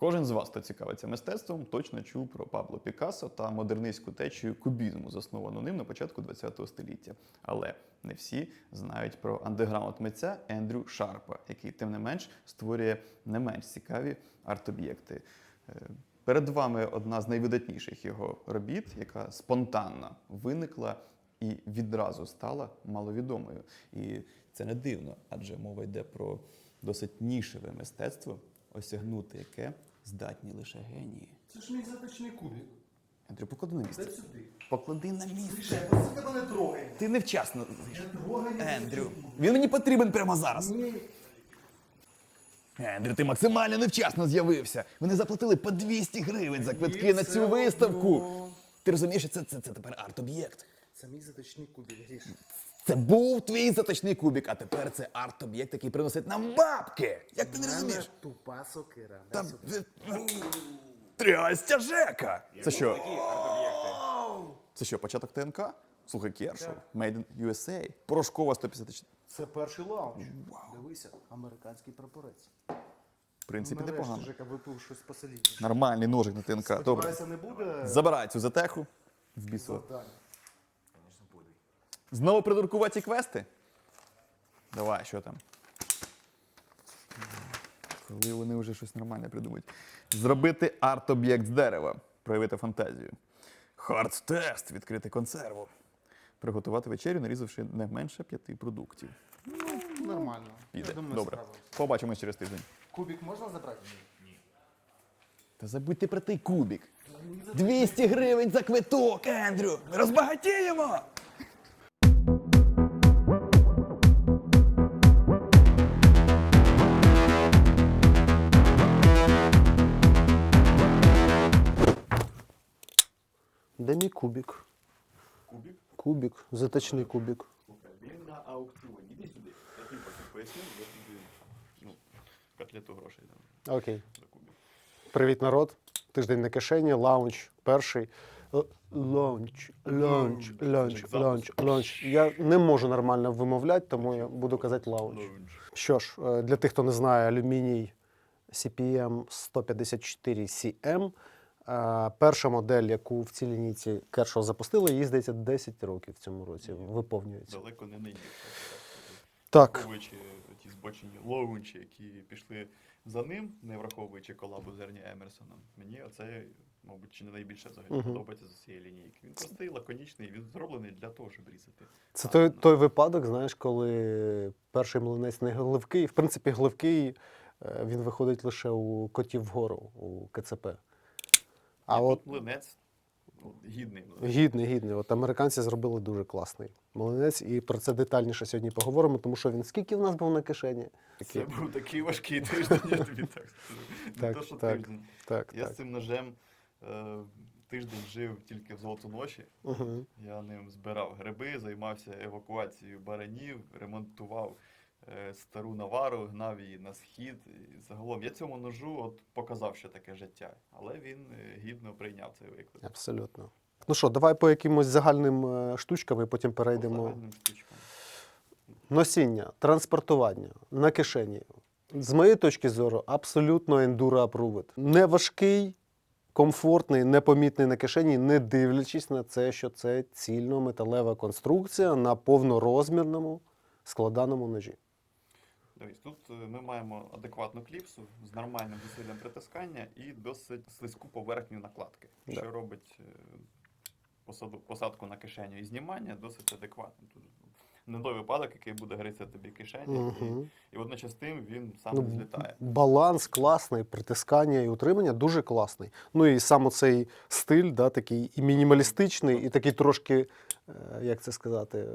Кожен з вас, хто цікавиться мистецтвом, точно чув про Пабло Пікассо та модернистську течію кубізму, засновану ним на початку ХХ століття. Але не всі знають про андеграунд митця Ендрю Шарпа, який, тим не менш, створює не менш цікаві арт-об'єкти. Е, Перед вами одна з найвидатніших його робіт, яка спонтанно виникла і відразу стала маловідомою. І це не дивно, адже мова йде про досить нішеве мистецтво, осягнути яке здатні лише генії. Це ж мій заточний кубик. Андрю, поклади на Дай місце. сюди. Поклади на місце. Тише, просто тебе не трогай. Ти невчасно. Не трогай. Ендрю, він мені потрібен прямо зараз. Ні. Ендрю, ти максимально невчасно з'явився. Вони заплатили по 200 гривень за квитки на цю виставку. Ти розумієш, що це, це, це тепер арт-об'єкт. Це мій заточний кубик, Гріш. Це був твій заточний кубик, а тепер це арт-об'єкт, який приносить нам бабки. Як ти не розумієш? Тупа сокира. Там трястя Жека. Це що? Це що, початок ТНК? Слухай, Кершов, Made in USA, порошкова 154. Це перший лаунч. Дивися, американський прапорець. В принципі, непогано. Жека випив щось посолідніше. Нормальний ножик на ТНК. Добре. Не буде Забирай цю затеху. В бісо. Знову придуркуваті квести? Давай, що там? Коли вони вже щось нормальне придумають. Зробити арт-об'єкт з дерева, проявити фантазію. Хард-тест, відкрити консерву. Приготувати вечерю, нарізавши не менше п'яти продуктів. Нормально. Піде. Я думаю, Добре. справимось. Побачимось через тиждень. Кубик можна забрати? Та забудьте про той кубик. 200 гривень за квиток, Ендрю! Ми розбагатіємо! Де мій кубик? Кубик? Кубик, заточний кубик. Він на аукціоні. Іди сюди. Я тобі потім поясню, я тобі ну, котлету грошей дам Окей. за. Привіт, народ. Тиждень на кишені, лаунч перший. Л- Лаунч, лаунч, лаунч, лаунч, лаунч. Я не можу нормально вимовляти, тому я буду казати лаунч. Що ж, е, для тих, хто не знає, алюміній CPM 154 CM. Е, Перша модель, яку в цій лінійці Kershaw запустили, їй здається 10 років в цьому році виповнюється. Далеко не найбільше. Так, Враховуючи ті збочені лоунчі, які пішли за ним, не враховуючи колабу з Ерні Емерсоном. Мені оце, мабуть, чи не найбільше взагалі Мгм. подобається з цієї лінійки. Він простий, лаконічний, він зроблений для того, щоб різати. Це А, той, ну, той випадок, знаєш, коли перший млинець не гливкий. В принципі, гливкий е, він виходить лише у котів вгору, у КЦП. А і от млинець гідний. гідний, гідний. От американці зробили дуже класний млинець, і про це детальніше сьогодні поговоримо, тому що він скільки в нас був на кишені? Це був такий важкий тиждень, я тобі так скажу. Не то, що так. тиждень. Так, Я з цим ножем е, тиждень жив тільки в золоту ночі. Угу. Я ним збирав гриби, займався евакуацією баранів, ремонтував стару навару, гнав її на схід. І загалом я цьому ножу от показав, що таке життя, але він е, гідно прийняв цей виклик. Абсолютно. Ну що, давай по якимось загальним е, штучкам і потім По перейдемо. загальним штучкам. Носіння, транспортування на кишені. З моєї точки зору, абсолютно ендуро approved. Не важкий, комфортний, непомітний на кишені, не дивлячись на це, що це цільно металева конструкція на повнорозмірному складаному ножі. Дивись, тут е, ми маємо адекватну кліпсу з нормальним зусиллям притискання і досить слизьку поверхню накладки, Да. що робить е, посаду, посадку на кишеню і знімання досить адекватним. Тут не той випадок, який буде гризти тобі кишені, Угу. і, і водночас тим він сам Ну, злітає. баланс класний, притискання і утримання дуже класний. Ну і сам цей стиль, да, такий і мінімалістичний, і такий трошки, як це сказати, е,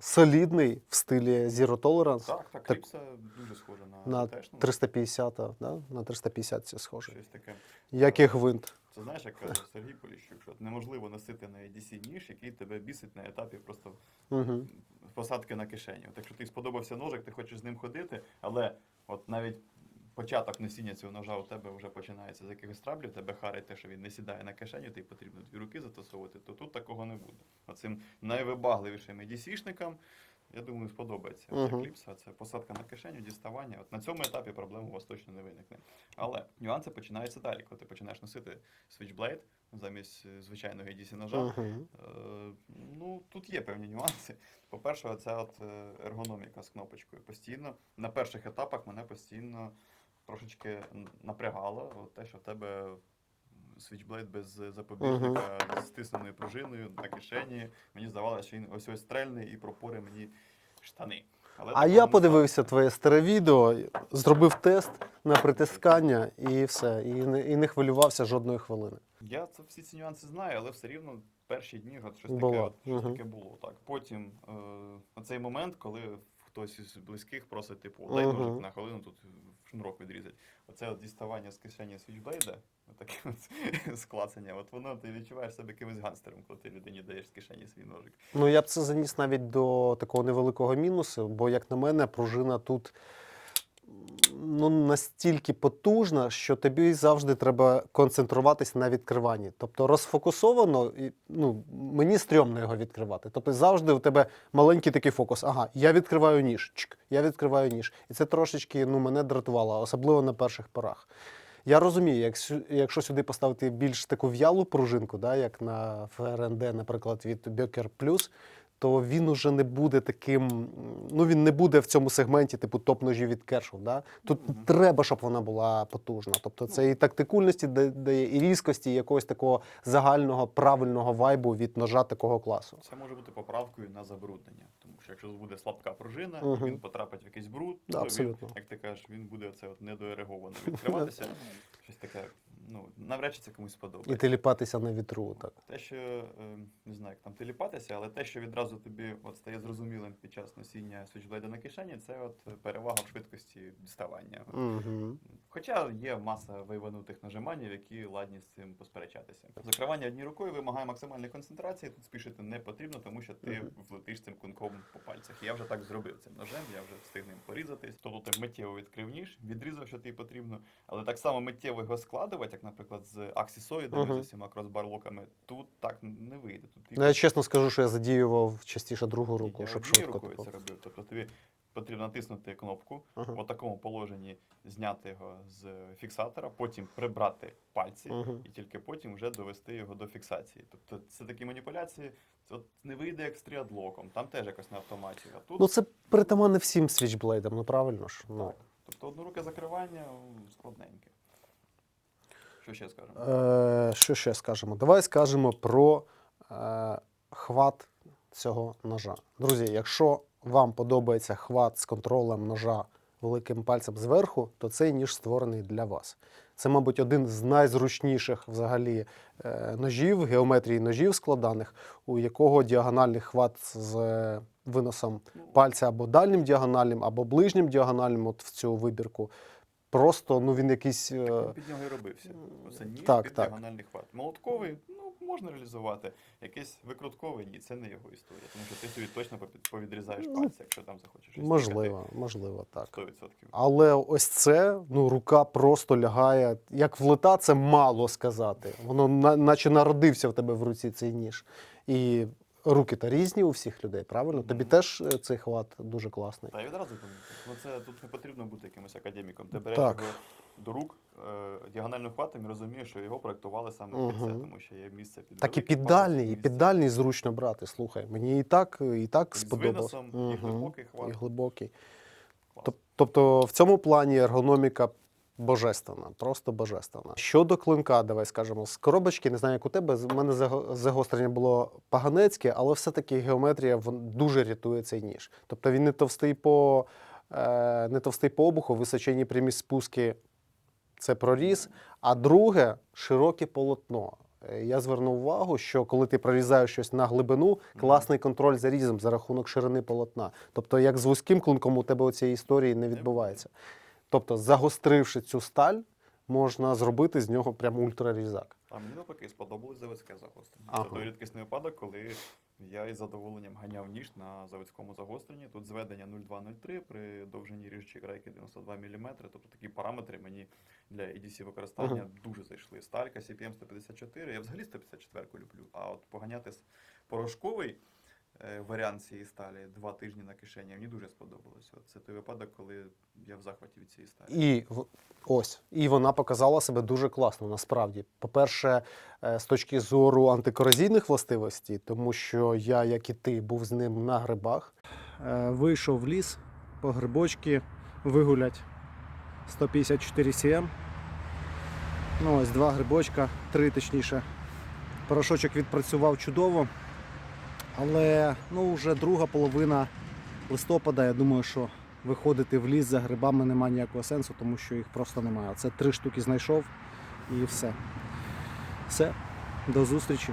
солідний в стилі Zero Tolerance. Так, так, так- кліпса дуже схожа на, На ТТшну, 350, да? на 350 це схоже. щось таке. Як і гвинт. Це знаєш, як каже Сергій Поліщук, що неможливо носити на EDC ніж, який тебе бісить на етапі просто Угу. посадки на кишеню. Так що ти сподобався ножик, ти хочеш з ним ходити, але от навіть початок носіння цього ножа у тебе вже починається з якихось траблів, тебе харить те, що він не сідає на кишеню, тобі потрібно дві руки застосовувати, то тут такого не буде. Оцим найвибагливішим EDC-шникам Я думаю, сподобається Мгм. ця кліпса. Це посадка на кишеню, діставання. От на цьому етапі проблем у вас точно не виникне. Але нюанси починаються далі, коли ти починаєш носити Switchblade замість е, звичайного EDC ножа. Мгм. Е, Ну, тут є певні нюанси. По-перше, це от е, ергономіка з кнопочкою. Постійно на перших етапах мене постійно трошечки напрягало от те, що в тебе Switchblade без запобіжника з стисненою пружиною на кишені. Мені здавалося, що він ось ось стрельний і пропори мені штани. Але А я подивився твоє старе відео, зробив тест на притискання і все. І не, і не хвилювався жодної хвилини. Я це всі ці нюанси знаю, але все рівно перші дні от щось таке, от, щось таке було. Так. Потім е, оцей момент, коли хтось із близьких просить, типу, дай ножик на хвилину тут шнурок відрізать. Оце от діставання з кишені свічблейда, таке от склацання, от воно ти відчуваєш себе якимось ганстером, коли ти людині даєш з кишені свій ножик. Ну я б це заніс навіть до такого невеликого мінусу, бо, як на мене, пружина тут ну, настільки потужна, що тобі завжди треба концентруватися на відкриванні. Тобто розфокусовано, і, ну, мені стрьомно його відкривати. Тобто завжди у тебе маленький такий фокус. Ага, я відкриваю ніж, чик, я відкриваю ніж. І це трошечки ну, мене дратувало, особливо на перших порах. Я розумію, як, якщо сюди поставити більш таку в'ялу пружинку, да, як на ФРНД, наприклад, від Бекер Plus, то він уже не буде таким. Ну він не буде в цьому сегменті, типу топ-ножів від Кершов. Да? Тут Мгм. треба, щоб вона була потужна. Тобто це і тактикульності да- дає, і різкості, і якогось такого загального правильного вайбу від ножа такого класу. Це може бути поправкою на забруднення. Тому що якщо буде слабка пружина, Мгм. він потрапить в якийсь бруд, Да, то він, як ти кажеш, він буде це от недоереговано відкриватися. Щось таке, ну, навряд чи це комусь І теліпатися на вітру. Так. Те, що е, не знаю, як там теліпатися, але те, що відразу тобі от стає зрозумілим під час носіння свічблейда на кишені, це от перевага в швидкості діставання. Угу. Хоча є маса вийванутих нажиманів, які ладні з цим посперечатися. Закривання однією рукою вимагає максимальної концентрації. Тут спішити не потрібно, тому що ти влетиш цим кунком по пальцях. Я вже так зробив цим ножем, я вже встиг ним порізатись. Тобто ти миттєво відкрив ніж, відрізав, що тобі потрібно, але так само миттєво його складувати, як, наприклад, з аксесоїдами, Мгм. з усіма кросбарлоками. Тут так не вийде. Тут Ну, я чесно скажу, що я задіював частіше другу руку, щоб швидко. рукою типу. це робив. Тобто тобі потрібно натиснути кнопку, Ага. в такому положенні зняти його з фіксатора, потім прибрати пальці Мгм. і тільки потім вже довести його до фіксації. Тобто це такі маніпуляції, це от не вийде як з тріадлоком, там теж якось на автоматі. А тут Ну це притаманне всім свічблейдам, ну правильно ж. Ну. так. Тобто одноруке закривання м, складненьке. Що ще скажемо? Е, що ще скажемо? Давай скажемо про е, хват цього ножа. Друзі, якщо вам подобається хват з контролем ножа великим пальцем зверху, то цей ніж створений для вас. Це, мабуть, один з найзручніших взагалі е, ножів, геометрії ножів складаних, у якого діагональний хват з е, виносом пальця або дальнім діагональним, або ближнім діагональним, от в цю вибірку. Просто ну він якийсь. е, Він під нього і робився. Оце ніж так, під так. діагональний хват. Молотковий, можна реалізувати. Якийсь викрутковий, ні, це не його історія. Тому що ти собі точно повідрізаєш Ну, пальці, якщо там захочеш. Можливо, можливо, так. тикати. 100%. Але ось це, ну, рука просто лягає. Як влета, це мало сказати. Воно на, наче народився в тебе в руці цей ніж. І руки та різні у всіх людей, правильно? Тобі теж е, цей хват дуже класний. Та я відразу. Ну це тут не потрібно бути якимось академіком. Ти береш Так. До рук е, діагональним хватом і розумієш, що його проектували саме під це, тому що є місце під Так і великий під палець, дальній, і місце зручно брати. Слухай, мені і так, і так з сподобалось. виносом, і глибокий хват. І глибокий. Клас. Тобто в цьому плані ергономіка божественна, просто божественна. Щодо клинка, давай скажемо, з коробочки, не знаю, як у тебе, з мене заго- загострення було поганецьке, але все-таки геометрія дуже рятує цей ніж. Тобто він не товстий по, е, не товстий по обуху, височені прямі спуски це проріз. А друге широке полотно. Е, Я звернув увагу, що коли ти прорізаєш щось на глибину, класний контроль за різом за рахунок ширини полотна. Тобто, як з вузьким клинком у тебе у цієї історії не відбувається. Тобто, загостривши цю сталь, можна зробити з нього прям ультрарізак. А мені навпаки сподобалось заводське загострення. Ага. Це той рідкісний випадок, коли я із задоволенням ганяв ніж на заводському загостренні. Тут зведення 0,203 при довжині ріжучої крайки 92 мм. Тобто такі параметри мені для EDC використання дуже зайшли. Сталька CPM 154. Я взагалі 154 люблю. А от поганяти порошковий варіант цієї сталі два тижні на кишені. Мені дуже сподобалось. От це той випадок, коли я в захваті від цієї сталі. І в- ось, і вона показала себе дуже класно. Насправді, по-перше, е, з точки зору антикорозійних властивостей, тому що я, як і ти, був з ним на грибах. Е, Вийшов в ліс по грибочки вигулять 154 cm. Ну, ось два грибочка, три точніше. Порошочок відпрацював чудово. Але ну, вже друга половина листопада, я думаю, що виходити в ліс за грибами немає ніякого сенсу, тому що їх просто немає. Це три штуки знайшов і все. Все, до зустрічі.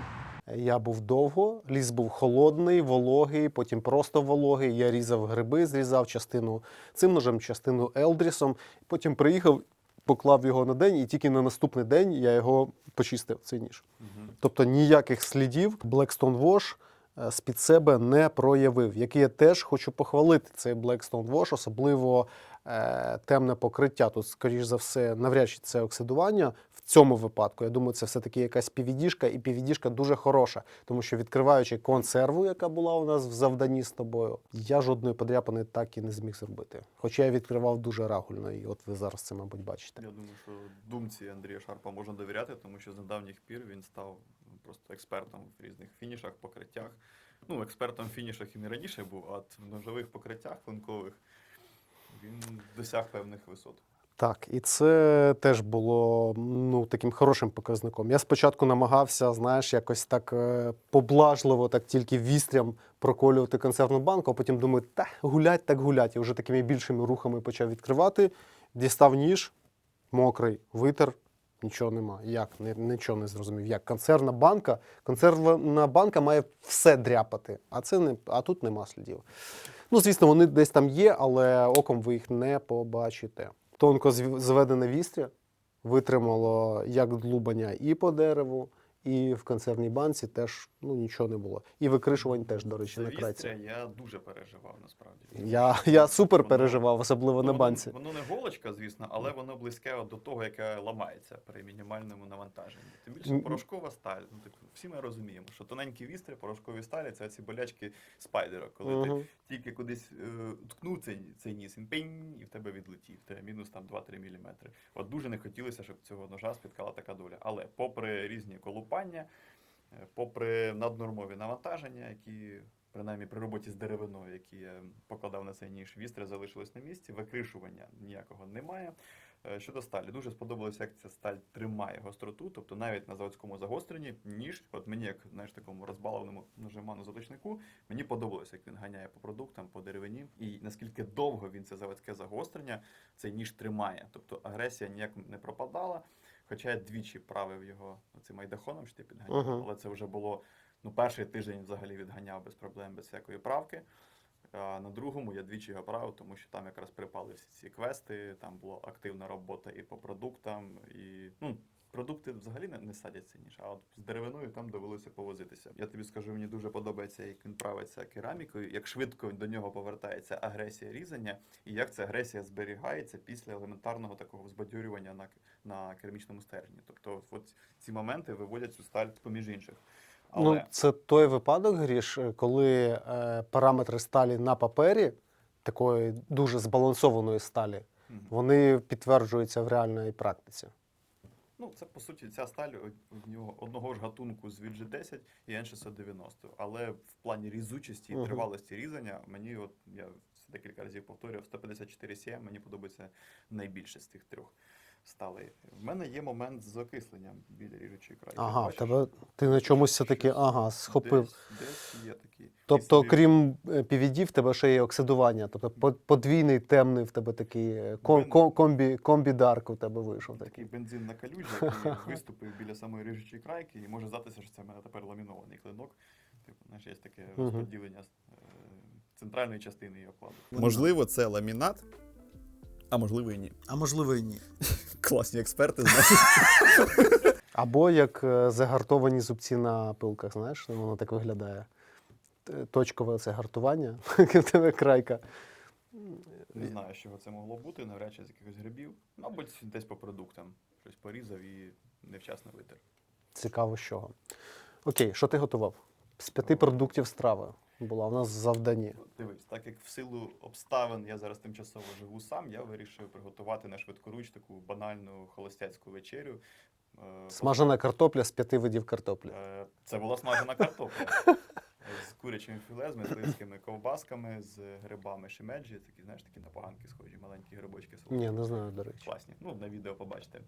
Я був довго, ліс був холодний, вологий, потім просто вологий. Я різав гриби, зрізав частину цим ножем, частину елдрісом. Потім приїхав, поклав його на день, і тільки на наступний день я його почистив, цей ніж. Мгм. Тобто ніяких слідів Blackstone Wash з-під себе не проявив, який я теж хочу похвалити цей Blackstone Wash, особливо е, темне покриття. Тут, скоріш за все, навряд чи це оксидування. В цьому випадку, я думаю, це все-таки якась півідішка, і півідішка дуже хороша, тому що відкриваючи консерву, яка була у нас в завданні з тобою, я жодної подряпини так і не зміг зробити. Хоча я відкривав дуже рагульно, і от ви зараз це, мабуть, бачите. Я думаю, що думці Андрія Шарпа можна довіряти, тому що з недавніх пір він став просто експертом в різних фінішах, покриттях. Ну, експертом в фінішах він і раніше був, а от в ножових покриттях клинкових він досяг певних висот. Так, і це теж було ну, таким хорошим показником. Я спочатку намагався, знаєш, якось так е, поблажливо, так тільки вістрям проколювати консервну банку, а потім думаю, та гулять, так гулять. І вже такими більшими рухами почав відкривати. Дістав ніж, мокрий, витер, нічого нема. Як? Нічого не зрозумів. Як? Консервна банка. концерна банка має все дряпати, а, це не, а тут нема слідів. Ну, звісно, вони десь там є, але оком ви їх не побачите. Тонко зведене вістря витримало як длубання і по дереву, і в консервній банці теж ну, нічого не було. І викришувань теж, до речі, на крайці. я дуже переживав насправді. Я, я супер Воно- переживав, особливо на банці. Воно не голочка, звісно, але воно близьке до того, яке ламається при мінімальному навантаженні. Тим більше порошкова сталь. Ну, типу, всі ми розуміємо, що тоненькі вістри, порошкові сталі це ці болячки спайдера, коли ти тільки кудись е, ткнув цей, цей ніс, він пень, і в тебе відлетів. Тебе мінус там 2-3 мм. От дуже не хотілося, щоб цього ножа спіткала така доля. Але попри різні колупання, е, попри наднормові навантаження, які принаймні при роботі з деревиною, які я покладав на цей ніж, вістри залишились на місці, викришування ніякого немає. Е, Щодо сталі, дуже сподобалося, як ця сталь тримає гостроту, тобто навіть на заводському загостренні ніж, от мені, як знаєш, такому розбалованому ножиману заточнику, мені подобалося, як він ганяє по продуктам, по деревині, і наскільки довго він це заводське загострення, цей ніж тримає. Тобто агресія ніяк не пропадала. Хоча я двічі правив його цим айдахоном, що ти підганяв, Мгм. але це вже було ну, перший тиждень взагалі відганяв без проблем, без всякої правки. А на другому я двічі його правив, тому що там якраз припали всі ці квести, там була активна робота і по продуктам, і ну, продукти взагалі не, не садяться ніж, а от з деревиною там довелося повозитися. Я тобі скажу, мені дуже подобається, як він правиться керамікою, як швидко до нього повертається агресія різання, і як ця агресія зберігається після елементарного такого взбадьорювання на, на керамічному стержні. Тобто, от ці моменти виводять цю сталь поміж інших. Але Ну, це той випадок, Гріш, коли е, параметри сталі на папері, такої дуже збалансованої сталі, Мгм. вони підтверджуються в реальній практиці. Ну, це по суті ця сталь од- одного, одного ж гатунку з VG10 і N690. Але в плані різучості і тривалості різання мені, от я це декілька разів повторював, 154 CM мені подобається найбільше з тих трьох сталей. В мене є момент з окисленням біля ріжучої краї. Ага, в Бачиш? тебе ти на чомусь все-таки ага, схопив. Десь, десь є такий. Тобто, Якщо- крім е, PVD, в тебе ще є оксидування. Тобто по- подвійний темний в тебе такий е, ком, Бен- ком, комбі, комбі-дарк у тебе вийшов такий. Такий бензин на калюжі, який виступив біля самої рижучої крайки, і може здатися, що це в мене тепер ламінований клинок. Типу, знаєш, є таке Мгм. розподілення е, центральної частини її окладу. Можливо, це ламінат, а можливо і ні. А можливо і ні. Класні експерти знають. Або як е, загартовані зубці на пилках, знаєш, воно так виглядає. Точкове це гартування, тебе крайка. Не знаю, з чого це могло бути, навряд чи з якихось грибів. Мабуть, десь по продуктам. Щось порізав і невчасно витер. Цікаво, з чого. Окей, що ти готував? З п'яти продуктів страви. Була у нас в завданні. Дивись, так як в силу обставин я зараз тимчасово живу сам, я вирішив приготувати на швидкоруч таку банальну холостяцьку вечерю. Е, Смажена картопля з п'яти видів картоплі. Е, Це була смажена картопля. З курячим філе, з мисливськими ковбасками, з грибами шимеджі, такі, знаєш, такі на поганки схожі, маленькі грибочки солодкі. Ні, не знаю, до речі. Класні. Ну, на відео побачите.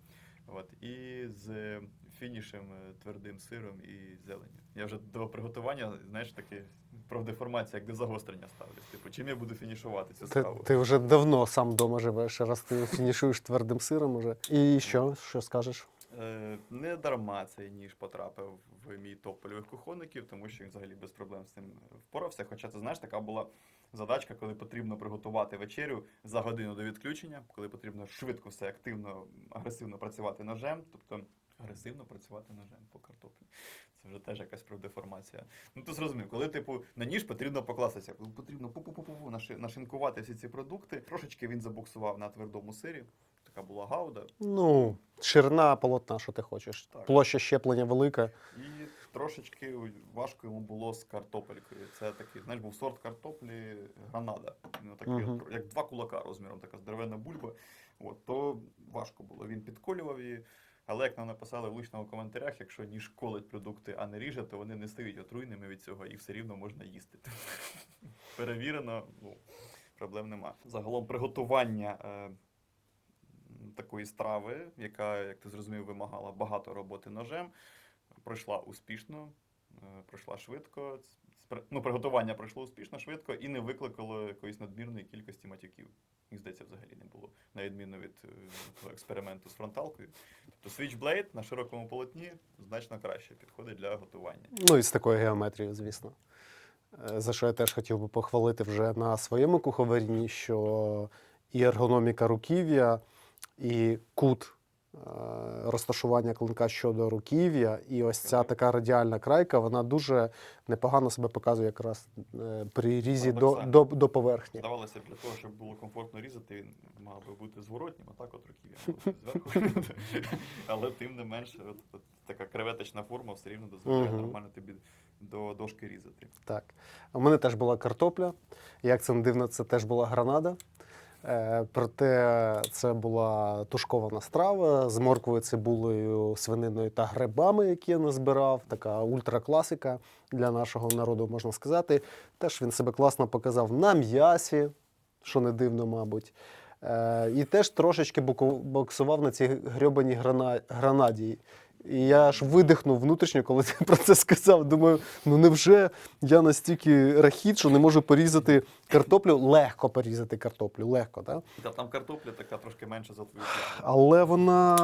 От. І з фінішем е, твердим сиром і зеленню. Я вже до приготування, знаєш, таки про деформацію, як до загострення ставлюсь. Типу, чим я буду фінішувати цю Ти, страву? ти вже давно сам вдома живеш, раз ти фінішуєш твердим сиром уже. І що? Що скажеш? Е, Не дарма цей ніж потрапив в мій топ польових кухонників, тому що він взагалі без проблем з цим впорався. Хоча це знаєш, така була задачка, коли потрібно приготувати вечерю за годину до відключення, коли потрібно швидко все активно, агресивно працювати ножем, тобто агресивно працювати ножем по картоплі. Це вже теж якась профдеформація. Ну ти зрозумів, коли типу на ніж потрібно покластися, коли потрібно пу-пу-пу-пу нашинкувати всі ці продукти. Трошечки він забуксував на твердому сирі. Така була гауда. Ну, ширина полотна, що ти хочеш. Так. Площа щеплення велика. І трошечки важко йому було з картопелькою. Це такий, знаєш, був сорт картоплі гранада. Ну, такий, Мгм. от, як два кулака розміром, така здоровенна бульба. От, то важко було. Він підколював її. Але як нам написали в личному коментарях, якщо ніж колить продукти, а не ріже, то вони не стають отруйними від цього і все рівно можна їсти. Перевірено, ну, проблем нема. Загалом приготування е, такої страви, яка, як ти зрозумів, вимагала багато роботи ножем, пройшла успішно, е, пройшла швидко. Ну, приготування пройшло успішно, швидко і не викликало якоїсь надмірної кількості матюків. Їх, здається, взагалі не було, на відміну від е, експерименту з фронталкою. Тобто Switchblade на широкому полотні значно краще підходить для готування. Ну і з такою геометрією, звісно. Е, За що я теж хотів би похвалити вже на своєму куховарінні, що і ергономіка руків'я, і кут розташування клинка щодо руків'я, і ось ця така радіальна крайка, вона дуже непогано себе показує якраз е, при різі до, до, до поверхні. Здавалося для того, щоб було комфортно різати, він мав би бути зворотнім, отак от руків'я зверху. Але тим не менше, от, от така креветочна форма все рівно дозволяє нормально тобі до дошки різати. Так. У мене теж була картопля. Як це не дивно, це теж була гранада. Е, проте це була тушкована страва з морквою, цибулею, свининою та грибами, які я назбирав. Така ультракласика для нашого народу, можна сказати. Теж він себе класно показав на м'ясі, що не дивно, мабуть. Е, і теж трошечки боксував на цій грьобаній грана- гранаді. І я аж видихнув внутрішньо, коли ти про це сказав. Думаю, ну невже я настільки рахіт, що не можу порізати картоплю? Легко порізати картоплю, легко, так? Та там картопля така трошки менша за твою. Але вона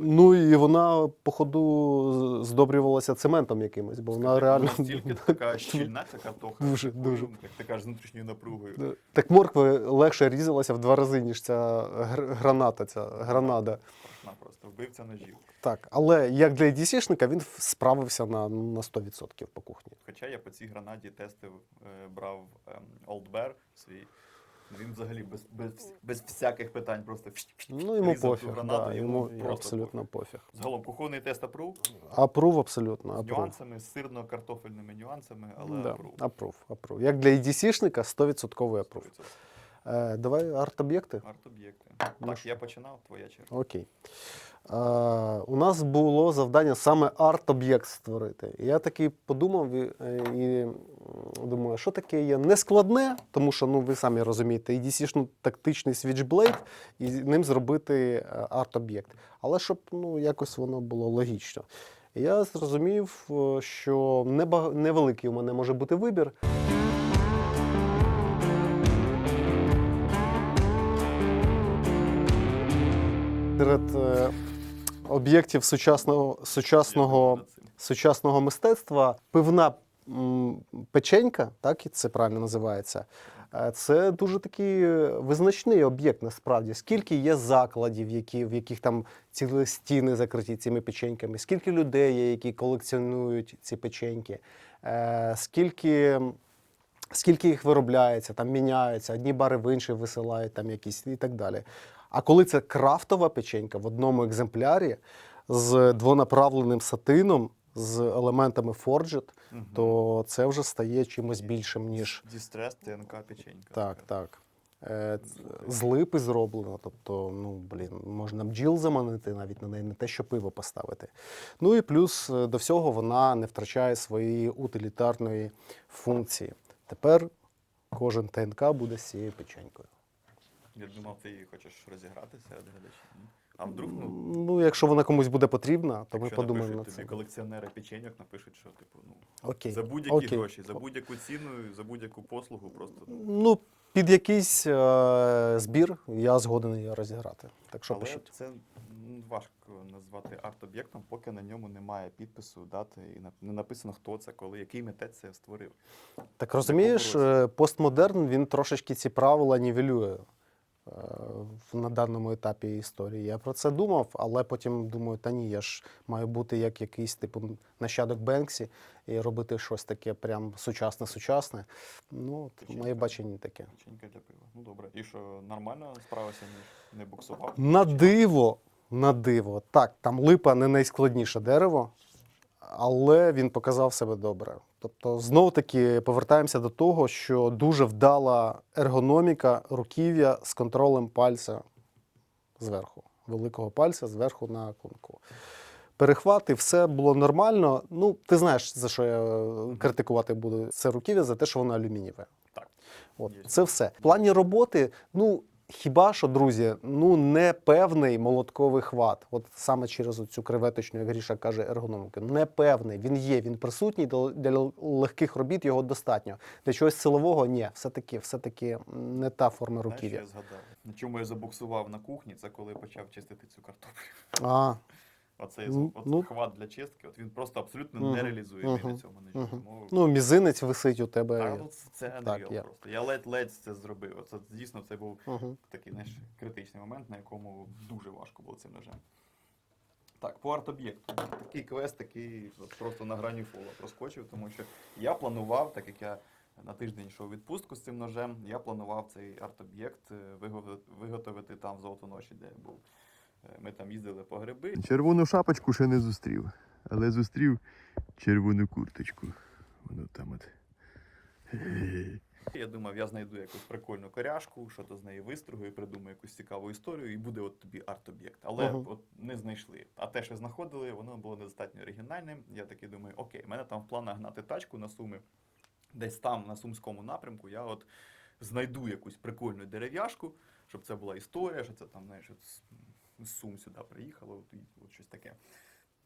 ну і вона, походу, здобрювалася цементом якимось, бо вона реально Настільки така щільна ця картопля. Дуже, дуже. Як ти кажеш, з внутрішньою напругою. так морква легше різалася в два рази, ніж ця гр- граната, ця гранада. Просто, вбивця ножів. Так, але як для EDC-шника він справився на, на 100% по кухні. Хоча я по цій гранаді тестив, е, брав ем, Old Bear свій. Ну, Він взагалі без, без, без всяких питань просто Ну, йому пофіг, гранату, да, йому просто абсолютно пофіг. Загалом кухонний тест апрув Апрув абсолютно, з апрув. нюансами, з сирно-картофельними нюансами, але Да, апрув. апрув, апрув. Як для EDC-шника 100% апрув. Е, давай арт-об'єкти. Арт-об'єкти. Ну Так, я починав, твоя черга. Окей. Е, у нас було завдання саме арт-об'єкт створити. І я такий подумав і, і думаю, що таке є нескладне, тому що ну, ви самі розумієте, EDC-шну тактичний свічблейд і ним зробити е, арт-об'єкт. Але щоб ну, якось воно було логічно. Я зрозумів, е, що невеликий у мене може бути вибір. Серед е, об'єктів сучасного, сучасного, сучасного мистецтва пивна м, печенька, так і це правильно називається. е, Це дуже такий е, визначний об'єкт насправді. Скільки є закладів, які, в яких там цілі стіни закриті цими печеньками, скільки людей є, які колекціонують ці печеньки, е, скільки, скільки їх виробляється, там міняються, одні бари в інші висилають там якісь і так далі. А коли це крафтова печенька в одному екземплярі з двонаправленим сатином, з елементами Forged, Мгм. то це вже стає чимось більшим, ніж Дістрес, ТНК, печенька. так, так. Е, З липи зроблено, тобто, ну блін, можна бджіл заманити навіть на неї, не те, що пиво поставити. Ну і плюс е, до всього вона не втрачає своєї утилітарної функції. Тепер кожен ТНК буде з цією печенькою. Я думав, ти її хочеш розігратися серед глядачів. ні? А вдруг, ну, Ну, якщо вона комусь буде потрібна, то ми якщо подумаємо напишуть над тобі цим. колекціонери печеньок, напишуть, що типу, ну, Окей. за будь-які Окей. гроші, за будь-яку ціну, за будь-яку послугу, просто. Ну, під якийсь е, збір я згоден її розіграти. Так що Але пишіть. це м, важко назвати арт-об'єктом, поки на ньому немає підпису, дати і на- не написано, хто це, коли, який митець це створив. Так розумієш, е, постмодерн він трошечки ці правила нівелює на даному етапі історії. Я про це думав, але потім думаю, та ні, я ж маю бути як якийсь типу нащадок Бенксі і робити щось таке прям сучасне-сучасне. Ну, Печенька. моє бачення таке. Печенька для пива. Ну добре. І що, нормально справився, не буксував? На диво, на диво. Так, там липа не найскладніше дерево, але він показав себе добре. Тобто, знову таки повертаємося до того, що дуже вдала ергономіка руків'я з контролем пальця зверху, великого пальця зверху на клинку. Перехвати, все було нормально. Ну, ти знаєш, за що я е, критикувати буду це руків'я, за те, що воно алюмінієве. Так. От, це все. В плані роботи, ну хіба що, друзі, ну не певний молотковий хват. От саме через цю креветочну, як Гріша каже, ергономіку. Не певний. Він є, він присутній для, легких робіт його достатньо. Для чогось силового ні, все-таки, все-таки не та форма Знаєш, руків'я. я згадав. На чому я забуксував на кухні, це коли почав чистити цю картоплю. А, Оцей Ну, от ну. хват для чистки, от він просто абсолютно Мгм, не реалізує мгм, на цьому мгм. Тому ну, мізинець висить у тебе. та, ну, це- це так, я- просто. Я ледь-ледь це зробив. Оце дійсно це був Угу. такий знаєш, критичний момент, на якому дуже важко було цим ножем. Так, по арт-об'єкту. Такий квест, такий от просто на грані фола проскочив, тому що я планував, так як я на тиждень йшов відпустку з цим ножем, я планував цей арт-об'єкт е, виготовити там в Золотоноші, де я був. Е, Ми там їздили по гриби. Червону шапочку ще не зустрів, але зустрів червону курточку. Воно там от. Я думав, я знайду якусь прикольну коряшку, що то з неї вистригую, придумаю якусь цікаву історію, і буде от тобі арт-об'єкт. Але Ага. от не знайшли. А те, що знаходили, воно було недостатньо оригінальним. Я такий думаю, окей, в мене там в планах гнати тачку на суми. Десь там, на сумському напрямку, я от знайду якусь прикольну дерев'яшку, щоб це була історія, що це там, знаєш, з- Сум сюди приїхало, і от щось таке.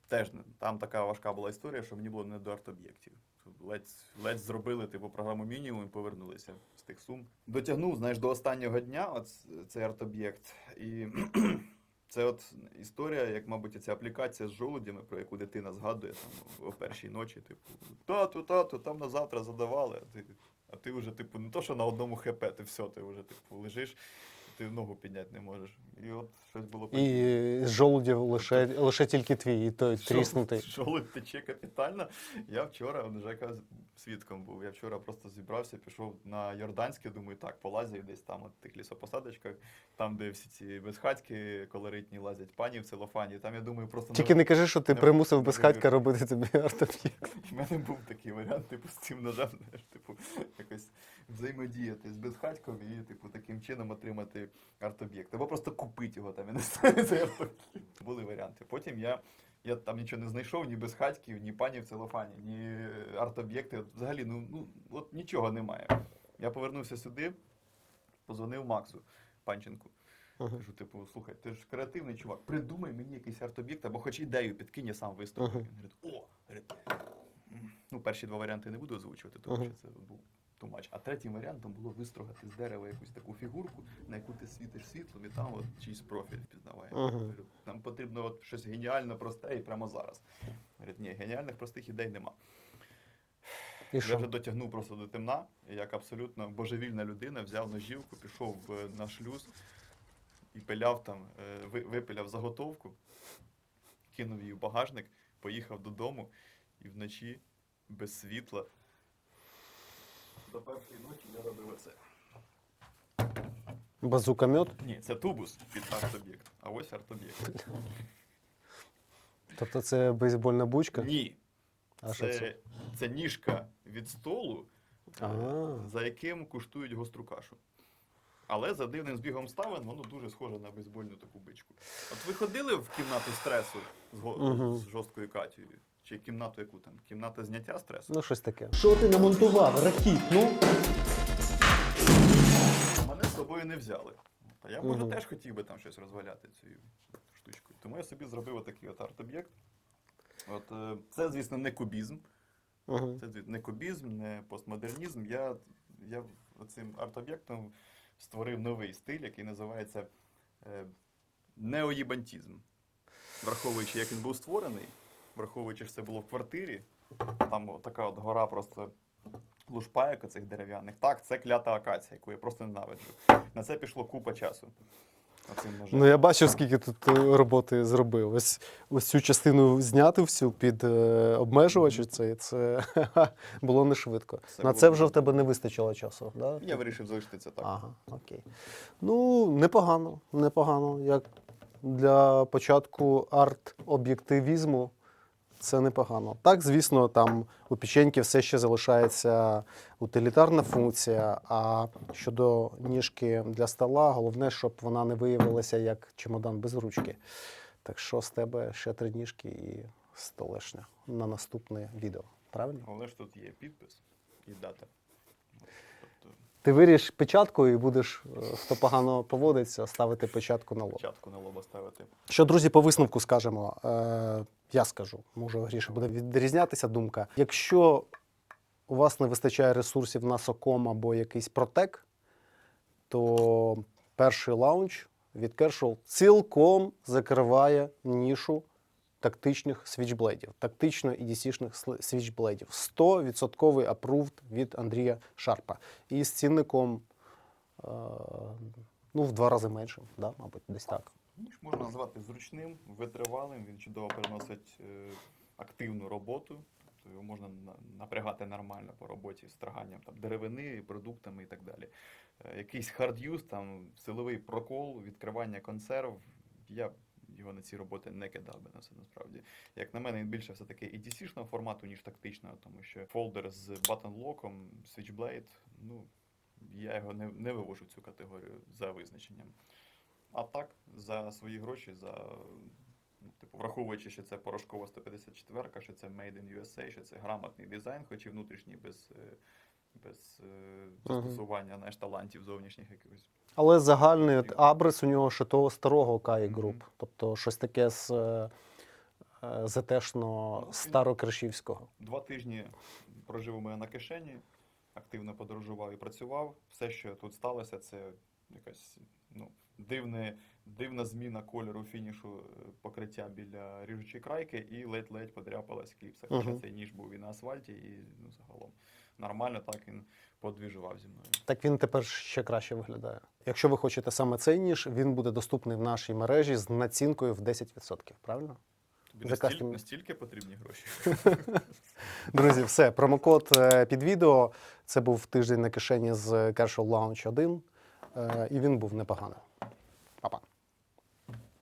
Теж там така важка була історія, що мені було не до арт-об'єктів. Ледь, ледь зробили типу програму мінімум і повернулися з тих сум. Дотягнув, знаєш, до останнього дня от цей арт-об'єкт. І це от історія, як, мабуть, ця аплікація з жолудями, про яку дитина згадує там о першій ночі. Типу, тату, тату, там на завтра задавали. А ти, а ти вже, типу, не то, що на одному хп, ти все, ти вже типу, лежиш, ти ногу підняти не можеш. І от щось було. І з жолудів лише, лише тільки твій, і той тріснутий. Жолудь тече капітально. Я вчора, он Жека свідком був. Я вчора просто зібрався, пішов на Йорданське, думаю, так, полазю десь там, от тих лісопосадочках, там, де всі ці безхатьки колоритні лазять, пані в целофані. Там я думаю, просто Тільки не кажи, що ти не- примусив не безхатька робити тобі арт-об'єкт. в мене був такий варіант, типу, з цим ножем, знаєш, типу, якось взаємодіяти з безхатьком і, типу, таким чином отримати арт-об'єкт. Або просто купити його там, я не цей арт-об'єкт. Були варіанти. Потім я, я там нічого не знайшов, ні безхатьків, ні пані в целофані, ні арт-об'єкти. Взагалі, ну, ну, от нічого немає. Я повернувся сюди, позвонив Максу Панченку. Кажу, типу, слухай, ти ж креативний чувак, придумай мені якийсь арт-об'єкт, або хоч ідею підкинь, я сам. Ага. Він говорить, о, ну, перші два варіанти не буду озвучувати, тому що це був тумач. А третім варіантом було вистрогати з дерева якусь таку фігурку, на яку ти світиш світлом, і там от чийсь профіль впізнаває. Ага. Нам потрібно от щось геніально просте і прямо зараз. Говорить, ні, геніальних простих ідей нема. І Я що? вже дотягнув просто до темна, і як абсолютно божевільна людина взяв ножівку, пішов е, на шлюз і пиляв там, е, випиляв заготовку, кинув її в багажник, поїхав додому і вночі без світла. До першої ночі я робив оце. Базукомет? Ні, це тубус під арт-об'єкт, а ось арт-об'єкт. Тобто це бейсбольна бучка? Ні, А що це, це? це ніжка від столу, е, А. за яким куштують гостру кашу. Але за дивним збігом ставин воно дуже схоже на бейсбольну таку бичку. От ви ходили в кімнату стресу з, го- Мгм. з жорсткою Катєю? Чи кімнату яку там? Кімната зняття стресу? Ну, щось таке. Що ти намонтував? Ракіт, ну? Мене з собою не взяли. Та я може Мгм. теж хотів би там щось розваляти цією штучкою. Тому я собі зробив отакий от арт-об'єкт. От, е, це, звісно, не кубізм. Угу. Це звісно, не кубізм, не постмодернізм. Я, я цим арт-об'єктом створив новий стиль, який називається е, неоїбантізм. Враховуючи, як він був створений, враховуючи, що це було в квартирі, там така от гора просто лушпаєк оцих дерев'яних. Так, це клята акація, яку я просто ненавиджу. На це пішло купа часу. Ну, я бачив, скільки тут е, роботи зробив. Ось, ось цю частину зняти всю під е, обмежувач, цей, це було не швидко. Це На було це вже в тебе не вистачило часу. Да? Я вирішив залишити це так. Ага, окей. Ну, непогано, непогано. Як для початку арт-об'єктивізму це непогано. Так, звісно, там у печеньки все ще залишається утилітарна функція. А щодо ніжки для стола, головне, щоб вона не виявилася як чемодан без ручки. Так що з тебе ще три ніжки і столешня на наступне відео. Правильно? Головне, що тут є підпис і дата. Тобто Ти виріш печатку і будеш, е, хто погано поводиться, ставити печатку на лоб. початку на лоба ставити. Що, друзі, по висновку скажемо. Я скажу, може, гріше буде відрізнятися думка. Якщо у вас не вистачає ресурсів на соком або якийсь протек, то перший лаунч від Kershaw цілком закриває нішу тактичних свічблейдів, тактично EDC-шних свічблейдів. 100% апрувд від Андрія Шарпа. І з цінником е, ну, в два рази меншим, да, мабуть, десь так. Ніж можна назвати зручним, витривалим. Він чудово переносить е, активну роботу. Тобто його можна напрягати нормально по роботі з траганням там, деревини, продуктами і так далі. Е, якийсь хард'юз, там силовий прокол, відкривання консерв. Я його на ці роботи не кидав би на це насправді. Як на мене, він більше все-таки EDC-шного формату, ніж тактичного, тому що фолдер з button-локом, Switchblade, ну, я його не, не вивожу в цю категорію за визначенням. А так, за свої гроші, за ну, типу, враховуючи, що це порошкова 154, що це Made in USA, що це грамотний дизайн, хоч і внутрішній без, е, без е, застосування знаєш, талантів зовнішніх якихось. Але загальний от абрис у нього ще того старого Каї груп. Тобто щось таке з е, е, Ну, старокришівського. Два тижні прожив у мене на кишені, активно подорожував і працював. Все, що тут сталося, це якась ну, дивне, дивна зміна кольору фінішу е, покриття біля ріжучої крайки і ледь-ледь подряпалась кліпса. Хоча Мгм. цей ніж був і на асфальті, і ну, загалом нормально так він подвіжував зі мною. Так він тепер ще краще виглядає. Якщо ви хочете саме цей ніж, він буде доступний в нашій мережі з націнкою в 10%. Правильно? Тобі настільки, настільки потрібні гроші. Друзі, все. Промокод е, під відео. Це був тиждень на кишені з Kershaw Launch 1. е, І він був непоганий. Па-па.